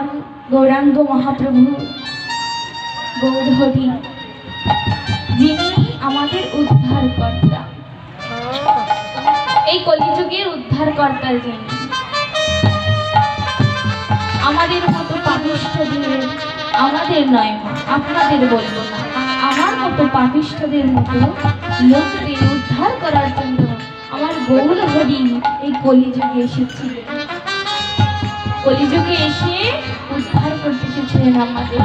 আমার গৌরাঙ্গ মহাপ্রভু গৌরহরি, যিনি আমাদের উদ্ধারকর্তা। এই কলিযুগের উদ্ধারকর্তা যিনি। আমাদের মতো পাপিষ্ঠদের আমাদের নয় আপনাদের বলব না। আমার মতো পাপিষ্ঠদের মতো লোকদের উদ্ধার করার জন্য আমার গৌর হরি এই কলিযুগে এসেছিলেন। কলিযুগে এসে উদ্ধার করতে এসেছিলেন আমাদের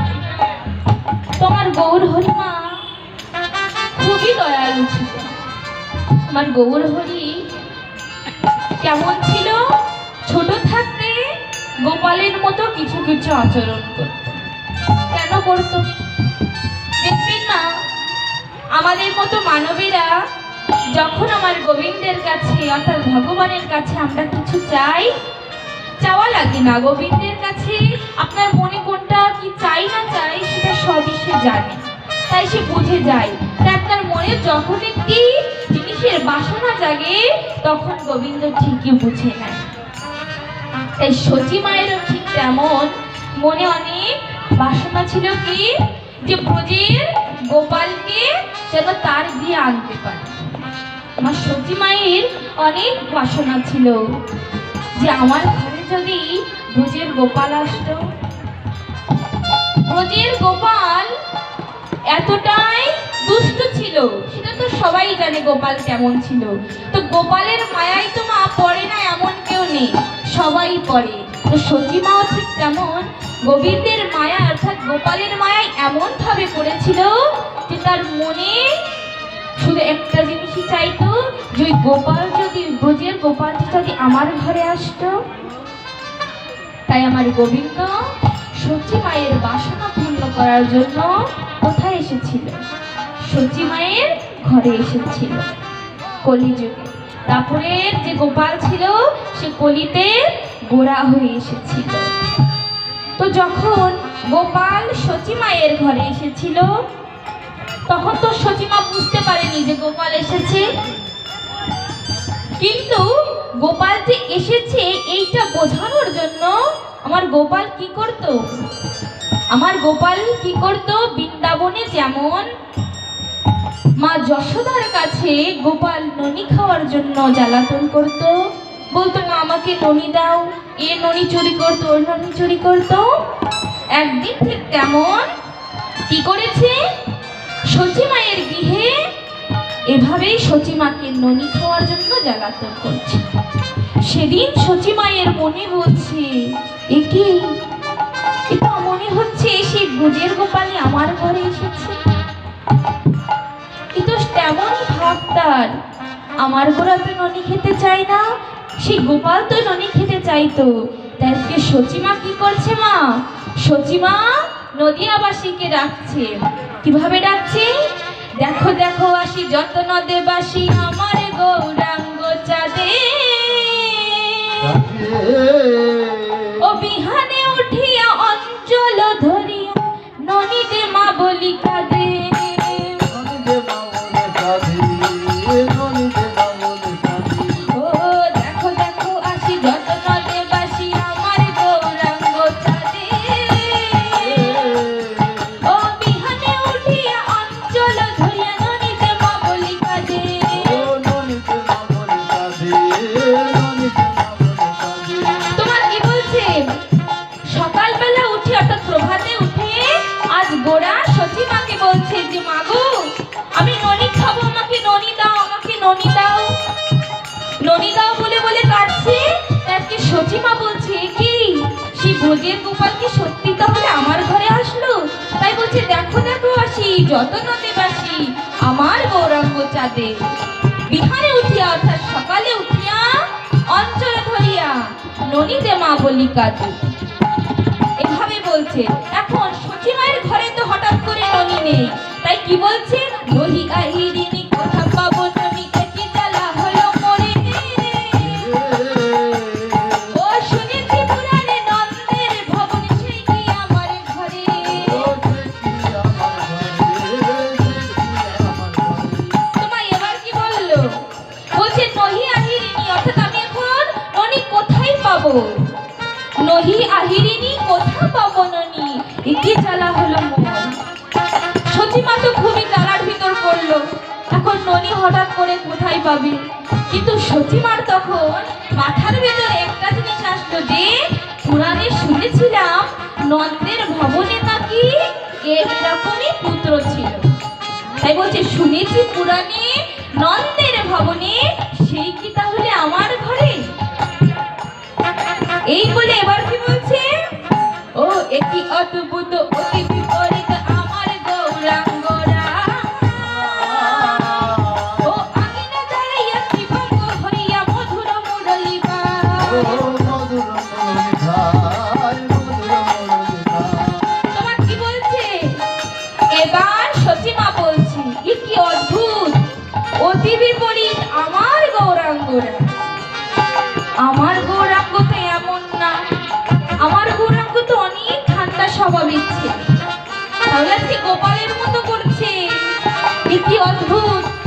তোমার গৌর হরিমা খুবই দয়ালু ছিল। আমার গৌর হরি কেমন ছিল? ছোট থাকতে গোপালের মতো কিছু কিছু আচরণ করত। কেন করত? দেখবেন না আমাদের মতো মানবীরা যখন আমার গোবিন্দের কাছে অর্থাৎ ভগবানের কাছে আমরা কিছু চাই চাওয়া লাগে না। গোবিন্দের কাছে আপনার মনে কোনটা কি চাই না চাই, সেটা সবই সে জানে। তাই সে বুঝে যায়। তাই আপনার মনে যখন একটি জিনিসের বাসনা জাগে, তখন গোবিন্দ ঠিকই বুঝে নেয়। তাই সচি মায়েরও ঠিক তেমন। মনে অনেক বাসনা ছিল কি? যে ব্রজের গোপালকে যেন তার বিয়ে আনতে পারে। আমার সচি মায়ের অনেক বাসনা ছিল যে আমার যদি ব্রজের গোপাল আসতো? ব্রজের গোপাল এতটাই দুষ্ট ছিল, সেটা তো সবাই জানে গোপাল কেমন ছিল। তো গোপালের মায়াই তো মা পড়ে না, এমন কেউ নেই, সবাই পড়ে। তো সচিমাও ঠিক তেমন, গোবিন্দের মায়া অর্থাৎ গোপালের মায়ায় এমন ভাবে পড়েছিল যে তার মনে শুধু একটা জিনিসই চাইতো, যে গোপাল যদি, ব্রজের গোপালটি যদি আমার ঘরে আসতো? তাই আমার গোবিন্দ সচি মায়ের বাসনা পূর্ণ করার জন্য কোথায় এসেছিল? সচি মায়ের ঘরে এসেছিল। কলিযুগে। তারপরে যে গোপাল ছিল, সে কলিতে গোড়া হয়ে এসেছিল। তো যখন গোপাল সচি মায়ের ঘরে এসেছিল, তখন তো সচিমা বুঝতে পারেনি যে গোপাল এসেছে। কিন্তু গোপাল যে এসেছে, এইটা বোঝানোর জন্য আমার গোপাল কি করত? আমার গোপাল কি করত? বৃন্দাবনে যেমন মা যশোদার কাছে গোপাল ননি খাওয়ার জন্য জ্বালাতন করত। বলতো, মা, আমাকে ননি দাও। এ ননি চুরি করতো, ওর ননি চুরি করতো। একদিন ঠিক তেমন কি করেছে? সচি মায়ের গৃহে এভাবেই সচি মাকে ননি খাওয়ার জন্য জ্বালাতন করছে। সেদিন সচি মায়ের মনে বলছে এ কি এটা মনে হচ্ছে সেই গুজের গোপালই আমার ঘরে এসেছে। কিন্তু তেমনই আমার গোড়া তো ননি খেতে চায় না সেই গোপাল তো ননি খেতে চাইতো। তাই সচিমা কি করছে মা? সচিমা নদিয়াবাসীকে ডাকছে। কীভাবে ডাকছে? দেখো দেখো, আসি, যত্ন দেবাসি আমার গৌরাঙ্গ চাঁদে। ও বিহানে উঠিয়া অঞ্চল ধরিয়া ননীতে মা বলি কাঁদে। বলছে, দেখো দেখো আসি যত নদে আমার গৌরাঙ্গ চাঁদে। বিহারে উঠিয়া, অর্থাৎ সকালে উঠিয়া অঞ্চলে ধরিয়া নদীতে মা বলি কাজু এভাবে বলছে। এখন সচিমায়ের ঘরে তো হঠাৎ করে ননী নেই। তাই কি বলছে? নহি আহিরিনি কথা পাবো কোথা পাবো ননি একে জ্বালা হলো মন। তো খুবই জ্বালার ভিতর পড়ল। এখন ননি হঠাৎ করে কোথায় পাবে? কিন্তু সচিমার তখন মাথার ভেতরে একটা জিনিস আসলো যে পুরাণে শুনেছিলাম, নন্দের ভবনে নাকি এরকমই পুত্র ছিল। তাই বলছে, শুনেছি পুরাণে নন্দের ভবনে, সেই কি তাহলে আমার ঘরে? এই বলে এবার কি বলছে? একটি অদ্ভুত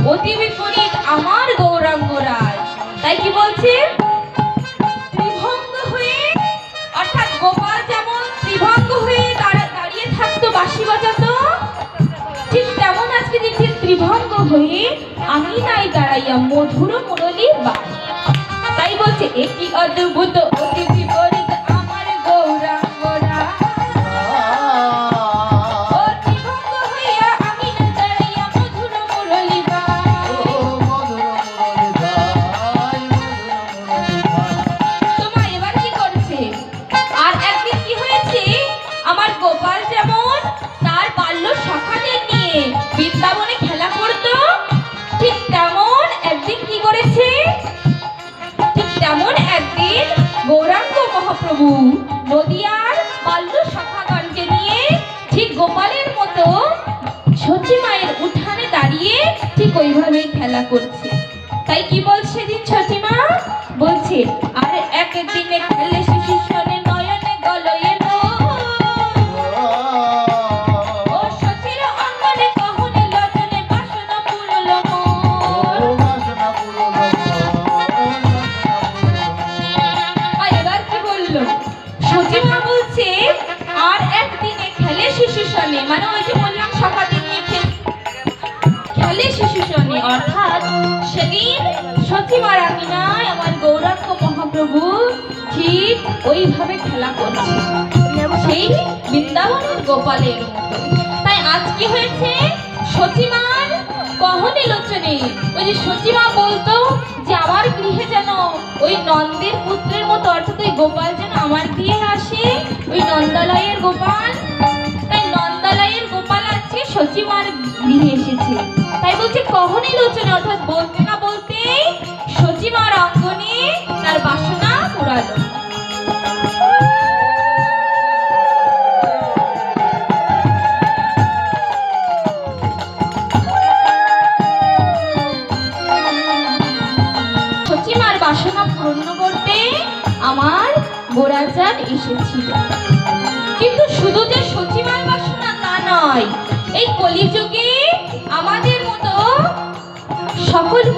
অতি বিপরীত আমার গৌরাঙ্গ রাজ। তাই কি বলছে? ত্রিভঙ্গ হয়ে, অর্থাৎ গোপাল যেমন ত্রিভঙ্গ হয়ে দাঁড়া- দাঁড়িয়ে থাকতো, বাঁশি বাজাতো, ঠিক তেমন আজকে দেখছি ত্রিভঙ্গ হয়ে আমি নাই দাঁড়াইয়া মধুর মুরলি বা তাই বলছে একই অদ্ভুত কি সীমা? বলছি আর একদিনে ওইভাবে খেলা করছে। সেই বৃন্দাবনের গোপালের মতো। তাই আজ কি হয়েছে? সচিমার কহনে লোচনে। ওই যে সচিমা বলতো যে, আমার গৃহে যেন ওই নন্দের পুত্রের মতো, অর্থাৎ ওই গোপাল যেন আমার গৃহে আসে, ওই নন্দালয়ের গোপাল। তাই নন্দালয়ের গোপাল আজকে সচিমার গৃহে এসেছে। তাই বলছে, কহনে লোচনে, অর্থাৎ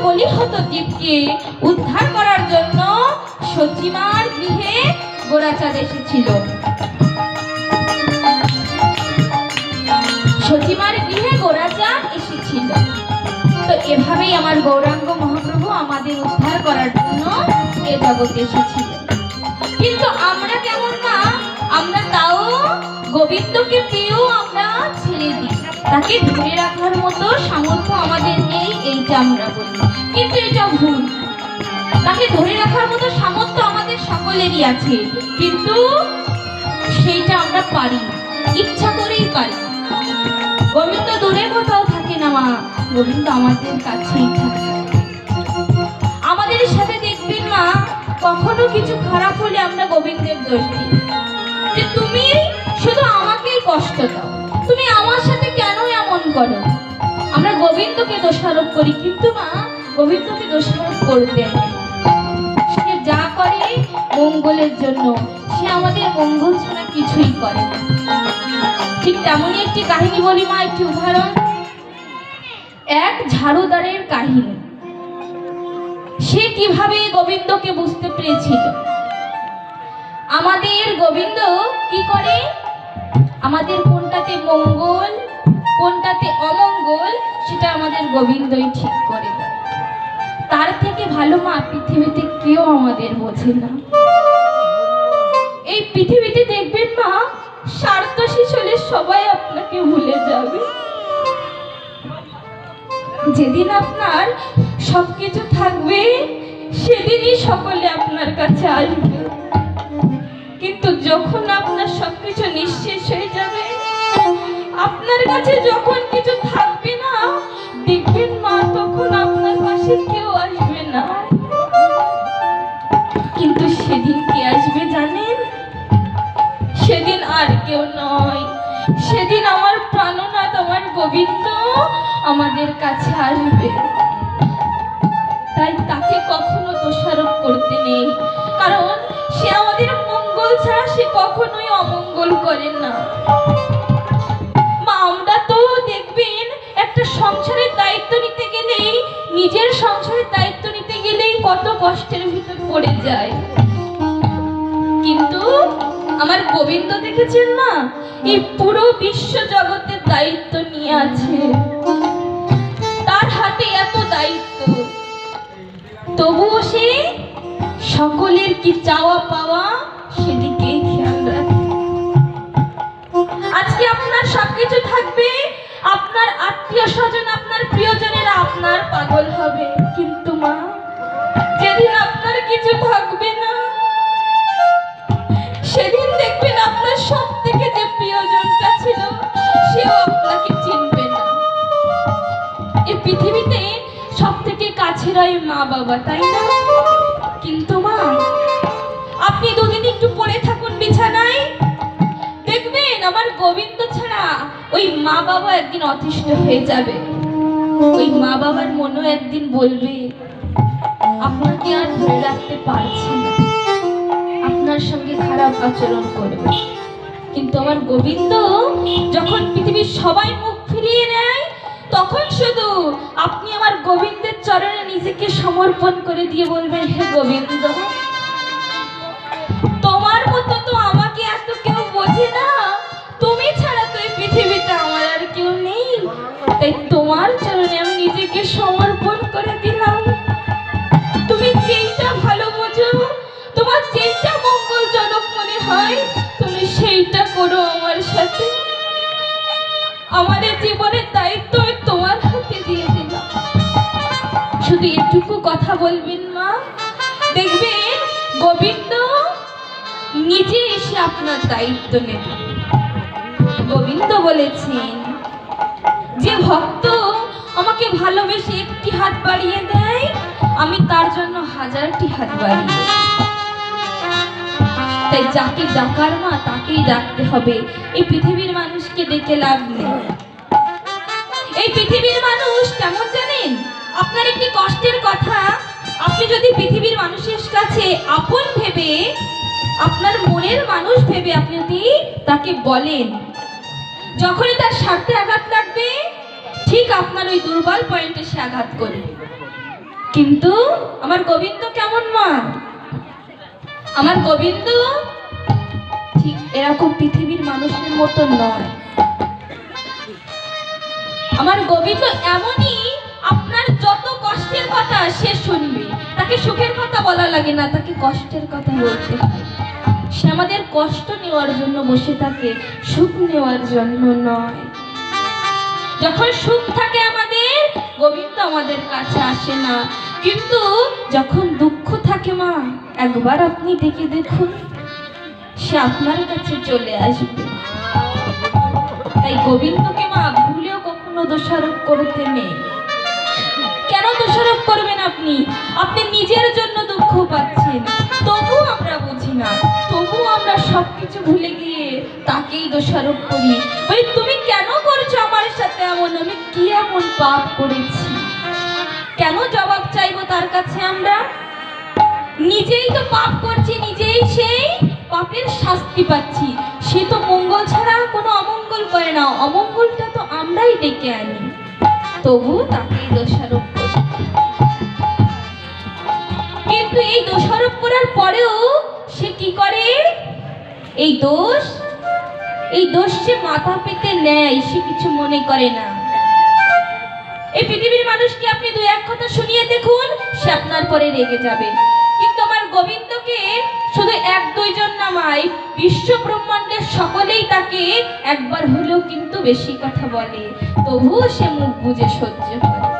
কলিহত জীবকে উদ্ধার করার জন্য সচিমার গৃহে গোরাচাঁদ এসেছিল। সচিমার গৃহে গোরাচাঁদ এসেছিল। তো এভাবেই আমার গৌরাঙ্গ মহাপ্রভু আমাদের উদ্ধার করার জন্য এ জগতে এসেছিলেন। কিন্তু আমরা কেমন না, আমরা তাও গোবিন্দকে পেয়েও আমরা ছেড়ে দিই। তাকে ধরে রাখার মতো সামর্থ্য আমাদের নেই এইটা আমরা বলি। কিন্তু এটা ভুল। তাকে ধরে রাখার মতো সামর্থ্য আমাদের সকলেরই আছে। কিন্তু সেইটা আমরা পারি ইচ্ছা করেই পারি গোবিন্দ দূরে কোথাও থাকে না, মা। গোবিন্দ আমাদের কাছেই থাকে। আমাদের সাথে দেখবেন, মা, কখনো কিছু খারাপ হলে আমরা গোবিন্দের দোষ দিই। যে তুমি শুধু আমাকেই কষ্ট দাও। তুমি করো। আমরা গোবিন্দকে দোষারোপ করি, কিন্তু মা, গোবিন্দকে দোষারোপ করতে সে যা করে মঙ্গলের জন্য, সে আমাদের মঙ্গল ছাড়া কিছুই করে ঠিক তেমনই একটি কাহিনী বলি মা, একটি উদাহরণ। এক ঝাড়ুদারের কাহিনী। সে কীভাবে গোবিন্দকে বুঝতে পেরেছিল? আমাদের গোবিন্দ কি করে? আমাদের কোনটাতে মঙ্গল কোনটাতে অমঙ্গল, সেটা আমাদের গোবিন্দই ঠিক করে তার থেকে ভালো মা পৃথিবীতে কেউ আমাদের বোঝে না। এই পৃথিবীতে দেখবেন মা স্বার্থ শেষ হলে সবাই আপনাকে ভুলে যাবে। যেদিন আপনার সবকিছু থাকবে, সেদিনই সকলে আপনার কাছে আসবে। কিন্তু যখন আপনার সবকিছু নিঃশেষ হয়ে যাবে আপনার কাছে যখন কিছু থাকবে না, দেখবেন মা, তখন আপনার পাশে কেউ আসবে না। কিন্তু সেদিন কে আসবে জানেন? সেদিন আর কেউ নয়। সেদিন আমার প্রাণনাথ, আমার গোবিন্দ আমাদের কাছে আসবে। তাই তাকে কখনো দোষারোপ করতে নেই। কারণ সে আমাদের মঙ্গল ছাড়া সে কখনোই অমঙ্গল করে না। আমরা তো দেখবেন একটা সংসারের দায়িত্ব নিতে গেলেই, নিজের সংসারের দায়িত্ব নিতে গেলেই কত কষ্টের ভিতর পড়ে যায়। কিন্তু আমার গোবিন্দ দেখেছেন না এই পুরো বিশ্ব জগতের দায়িত্ব নিয়ে আছে। তার হাতে এত দায়িত্ব। তবুও সে সকলের কি চাওয়া পাওয়া সেদিকে আজকে আপনার সবকিছু থাকবে। আপনার আত্মীয় স্বজন, আপনার প্রিয়জনেরা আপনার পাগল হবে। কিন্তু মা, যেদিন আপনার কিছু থাকবে না, সেদিন দেখবেন আপনার সব থেকে যে প্রিয়জনটা ছিল, সেও আপনাকে চিনবে না। এই পৃথিবীতে সব থেকে কাছের হয় মা বাবা, তাই না? কিন্তু মা, আপনি দুদিন একটু পড়ে থাকুন বিছানায়। আমার গোবিন্দ ছাড়া ওই মা বাবা একদিন অতিষ্ঠ হয়ে যাবে। ওই মা বাবার মনও একদিন বলবে, আপনাকে আর ধরে রাখতে পারছি না। আপনার সঙ্গে খারাপ আচরণ করবে। কিন্তু আমার গোবিন্দ যখন পৃথিবীর সবাই মুখ ফিরিয়ে নেয়, তখন শুধু আপনি আমার গোবিন্দের চরণে নিজেকে সমর্পণ করে দিয়ে বলবেন, হে গোবিন্দ তোমার চরণে আমি নিজেকে সমর্পণ করে দিলাম। তুমি যেইটা ভালো বোঝো, তোমার যেইটা মঙ্গলজনক মনে হয়, তুমি সেইটা করো আমার সাথে। আমাদের জীবনের দায়িত্ব আমি তোমার হাতে দিয়ে দিলাম। শুধু এটুকু কথা বলবেন মা। দেখবে গোবিন্দ নিজে এসে আপনার দায়িত্ব নেবে। গোবিন্দ বলেছেন যে ভক্ত আমাকে ভালোবেসে একটি হাত বাড়িয়ে দেয়, আমি তার জন্য হাজারটি হাত বাড়িয়ে। তাই যাকে ডাকার মা, তাকেই ডাকতে হবে। এই পৃথিবীর মানুষকে ডেকে লাভ নেই। এই পৃথিবীর মানুষ কেমন জানেন? আপনার একটি কষ্টের কথা। আপনি যদি পৃথিবীর মানুষের কাছে আপন ভেবে, আপনার মনের মানুষ ভেবে আপনি যদি তাকে বলেন যখনই তার স্বার্থে আঘাত লাগবে, ঠিক আপনার ওই দুর্বল পয়েন্টে সে আঘাত করবে। কিন্তু আমার গোবিন্দ কেমন মা? আমার গোবিন্দ ঠিক এরকম পৃথিবীর মানুষের মতো নয়। আমার গোবিন্দ এমনই আপনার যত কষ্টের কথা সে শুনবে। তাকে সুখের কথা বলা লাগে না, তাকে কষ্টের কথা বলতে হয়। সে আমাদের কষ্ট নেওয়ার জন্য বসে থাকে, সুখ নেওয়ার জন্য নয়। যখন সুখ থাকে আমাদের, গোবিন্দ আমাদের কাছে আসে না। কিন্তু যখন দুঃখ থাকে মা, একবার আপনি দেখে দেখুন, সে আপনার কাছে চলে আসবে। তাই গোবিন্দকে মা ভুলেও কখনো দোষারোপ করতে নেই। দোষারোপ করবেন আপনি। আপনি নিজের জন্য দুঃখ পাচ্ছেন। তবু আমরা বুঝি না। তবু আমরা সবকিছু ভুলে গিয়ে তাকেই দোষারোপ করি। ওই তুমি কেন করছ আমার সাথে এমন? আমি কি এমন পাপ করেছি? কেন জবাব চাইব তার কাছে আমরা? নিজেই তো পাপ করছি, নিজেই সেই পাপের শাস্তি পাচ্ছি। সে তো মঙ্গল ছাড়া কোনো অমঙ্গল করে না। অমঙ্গলটা তো আমরাই ডেকে আনি। তবু তাকেই দোষারোপ কিন্তু এই দোষারোপ করার পরেও সে কি করে? এই দোষ? এই দোষ সে মাথা পেতে নেয়, সে কিছু মনে করে না। এই পৃথিবীর মানুষকে আপনি দু এক কথা শুনিয়ে দেখুন, সে আপনার পরে রেগে যাবে। কিন্তু আমার গোবিন্দকে শুধু এক দুইজন নামায়, বিশ্ব ব্রহ্মাণ্ডের সকলেই তাকে একবার হলেও কিন্তু বেশি কথা বলে। তবুও সে মুখ বুঝে সহ্য করে।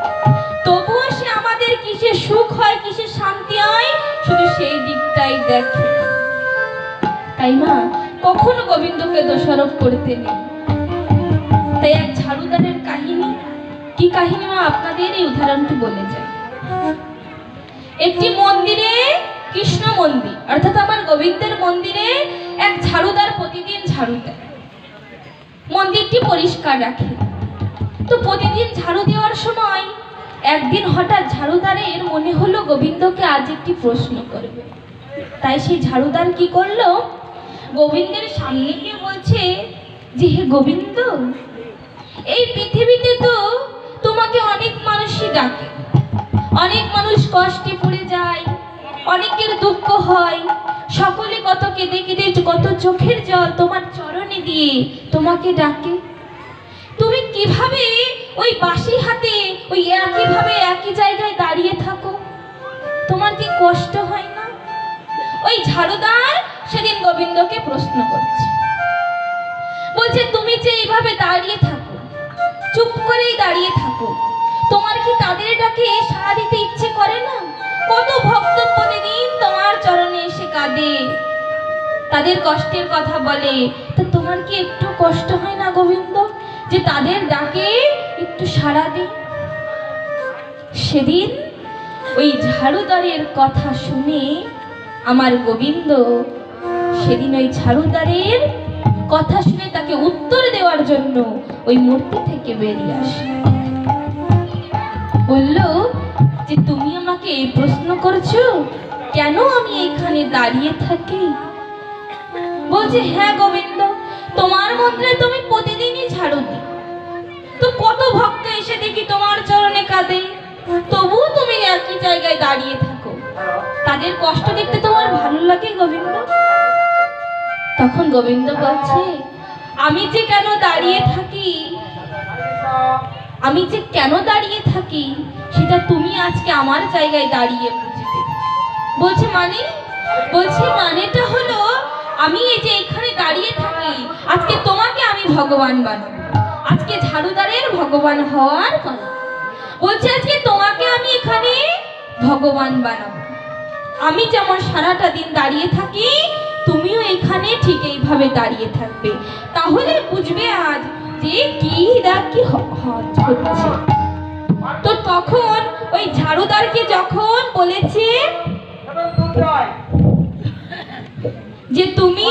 কিসে সুখ হয়, কিসে শান্তি হয়, শুধু সেই দিকটাই দেখে। তাই না কখনো গোবিন্দকে দোষারোপ করতে নেই। তাই এক ঝাড়ুদারের কাহিনী, কি কাহিনী মা আপনাদের এই উদাহরণটি বলে যায়? একটি মন্দিরে কৃষ্ণ মন্দির, অর্থাৎ আমার গোবিন্দের মন্দিরে এক ঝাড়ুদার প্রতিদিন ঝাড়ু দেয়। মন্দিরটি পরিষ্কার রাখে। তো প্রতিদিন ঝাড়ু দেওয়ার সময় একদিন হঠাৎ ঝাড়ুদারের মনে হলো গোবিন্দকে আজ একটি প্রশ্ন করবে তাই সেই ঝাড়ুদার কি করল? গোবিন্দের সামনে গিয়ে বলছে, যে হে গোবিন্দ, এই পৃথিবীতে তো তোমাকে অনেক মানুষই ডাকে। অনেক মানুষ কষ্টে পড়ে যায়, অনেকের দুঃখ হয়। সকলে কত কেঁদে কেঁদে, কত চোখের জল তোমার চরণে দিয়ে তোমাকে ডাকে। তুমি কীভাবে ওই বাসি হাতে, ওই একইভাবে একই জায়গায় দাঁড়িয়ে থাকো? তোমার কি কষ্ট হয় না? ওই ঝাড়ুদার সেদিন গোবিন্দকে প্রশ্ন করছে। বলছে, তুমি যে এইভাবে দাঁড়িয়ে থাকো, চুপ করেই দাঁড়িয়ে থাকো, তোমার কি তাদের ডাকে সাড়া দিতে ইচ্ছে করে না? কত ভক্ত প্রতিদিন তোমার চরণে এসে কাঁদে। তাদের কষ্টের কথা বলে, তো তোমার কি একটু কষ্ট হয় না গোবিন্দ? যে তাদের ডাকে একটু সাড়া দে সেদিন ওই ঝাড়ুদারের কথা শুনে আমার গোবিন্দ সেদিন ওই ঝাড়ুদারের কথা শুনে তাকে উত্তর দেওয়ার জন্য ওই মূর্তি থেকে বেরিয়ে আসে। বলল, যে তুমি আমাকে এই প্রশ্ন করছ? কেন আমি এখানে দাঁড়িয়ে থাকি? বলছে হ্যাঁ গোবিন্দ তোমার মন্দিরে তুমি প্রতিদিনই ঝাড়ু দিই তো কত ভক্ত এসে দেখি তোমার চরণে কাঁদে। তবুও তুমি একই জায়গায় দাঁড়িয়ে থাকো। তাদের কষ্ট দেখতে তোমার ভালো লাগে গোবিন্দ? তখন গোবিন্দ বলছে, আমি যে কেন দাঁড়িয়ে থাকি, আমি যে কেন দাঁড়িয়ে থাকি, সেটা তুমি আজকে আমার জায়গায় দাঁড়িয়ে বুঝবে বলছে মানে? বলছে মানেটা হলো আমি এই যে এখানে দাঁড়িয়ে থাকি, আজকে তোমাকে আমি ভগবান বানাবো। আজকে ঝাড়ুদারের ভগবান হওয়ার বলছে, আজকে তোমাকে আমি এখানে ভগবান বানাবো। আমি যেমন সারাটা দিন দাঁড়িয়ে থাকি, তুমিও এখানে ঠিক এইভাবে দাঁড়িয়ে থাকবে। তাহলে বুঝবে আজ যে কি দা কি হচ্ছে। তো তখন ওই ঝাড়ুদারকে যখন বলেছে যে তুমি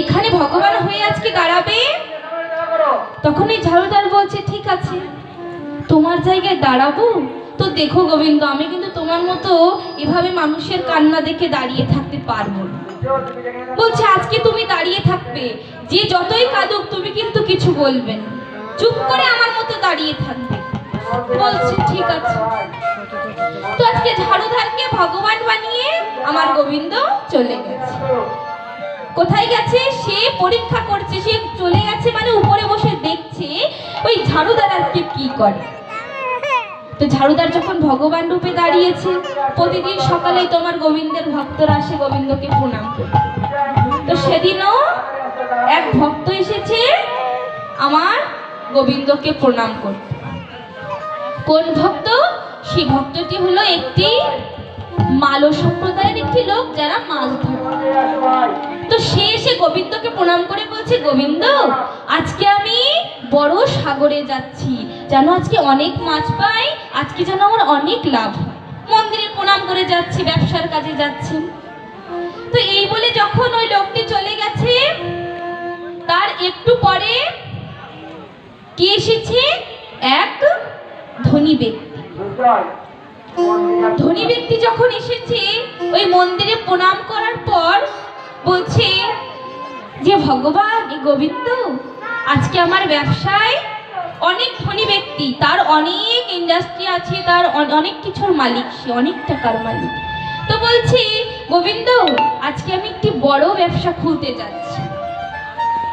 এখানে ভগবান হয়ে আজকে দাঁড়াবে? তখন এই ঝাড়ুদার বলছে, ঠিক আছে, তোমার জায়গায় দাঁড়াবো? তো দেখো গোবিন্দ, আমি কিন্তু তোমার মতো এভাবে মানুষের কান্না দেখে দাঁড়িয়ে থাকতে পারব বলছে, আজকে তুমি দাঁড়িয়ে থাকবে। যে যতই কাঁদুক, তুমি কিন্তু কিছু বলবে চুপ করে আমার মতো দাঁড়িয়ে থাকবে। বলছে, ঠিক আছে তো আজকে ঝাড়ুধারকে ভগবান বানিয়ে আমার গোবিন্দ চলে গেছে। কোথায় গেছে? সে পরীক্ষা করছে, সে চলে গেছে মানে উপরে বসে দেখছে ওই ঝাড়ুদার আজকে কি করে। তো ঝাড়ুদার যখন ভগবান রূপে দাঁড়িয়েছে, প্রতিদিন সকালে তোমার গোবিন্দের ভক্তরা আসে গোবিন্দকে প্রণাম করতে। তো সেদিনও এক ভক্ত এসেছে আমার গোবিন্দকে প্রণাম করতে। কোন ভক্ত? সেই ভক্তটি হলো একটি মালো সম্প্রদায়ের একটি লোক যারা মাছ ধরে। তো সে এসে গোবিন্দকে প্রণাম করে বলছে, গোবিন্দ, আজকে আমি বড় সাগরে যাচ্ছি। যেন আজকে অনেক মাছ পাই, আজকে যেন আমার অনেক লাভ মন্দিরে প্রণাম করে যাচ্ছি, ব্যবসার কাজে যাচ্ছি। তো এই বলে যখন ওই লোকটি চলে গেছে, তার একটু পরে কে এসেছে? এক ধনী ব্যক্তি। ধনী ব্যক্তি যখন এসেছে, ওই মন্দিরে প্রণাম করার পর বলছে যে, ভগবান গোবিন্দ, আজকে আমার ব্যবসায় অনেক ধনী ব্যক্তি, তার অনেক ইন্ডাস্ট্রি আছে, তার অনেক কিছুর মালিক, সে অনেক টাকার মালিক। তো বলছি, গোবিন্দ, আজকে আমি একটি বড় ব্যবসা খুলতে যাচ্ছি।